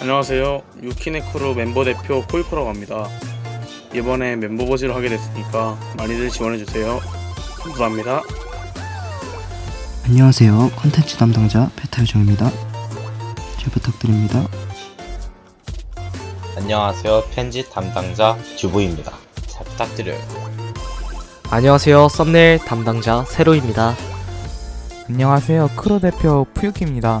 안녕하세요. 유키네 크루 멤버 대표 코이코라고 합니다. 이번에 멤버 보지를 하게 됐으니까 많이들 지원해주세요. 감사합니다. 안녕하세요. 컨텐츠 담당자 페타유정입니다. 잘 부탁드립니다. 안녕하세요. 편집 담당자 주부입니다. 잘 부탁드려요. 안녕하세요. 썸네일 담당자 세로입니다. 안녕하세요. 크루 대표 푸유키입니다.